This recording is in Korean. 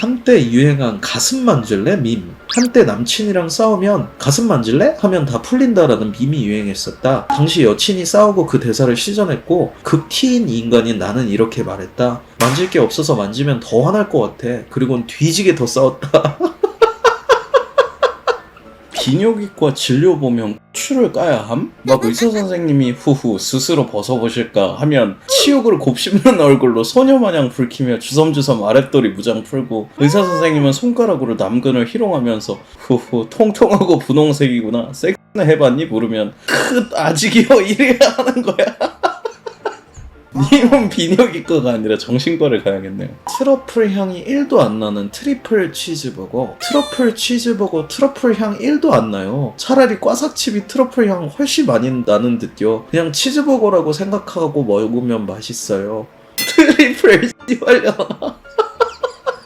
한때 유행한 가슴 만질래 밈. 한때 남친이랑 싸우면 가슴 만질래? 하면 다 풀린다라는 밈이 유행했었다. 당시 여친이 싸우고 그 대사를 시전했고 극티인 인간인 나는 이렇게 말했다. 만질 게 없어서 만지면 더 화날 것 같아. 그리고는 뒤지게 더 싸웠다. 비뇨기과 진료 보면 추를 까야 함? 막 의사 선생님이 후후 스스로 벗어보실까 하면 치욕을 곱씹는 얼굴로 소녀마냥 붉히며 주섬주섬 아랫도리 무장 풀고 의사 선생님은 손가락으로 남근을 희롱하면서 후후 통통하고 분홍색이구나 섹스나 해봤니? 물으면 크 아직이요 이래야 하는 거야 님은 비뇨기과가 아니라 정신과를 가야겠네요. 트러플 향이 1도 안 나는 트리플 치즈버거. 트러플 치즈버거 트러플 향 1도 안 나요. 차라리 꽈삭칩이 트러플 향 훨씬 많이 나는 듯요. 그냥 치즈버거라고 생각하고 먹으면 맛있어요. 트리플 씨발려나.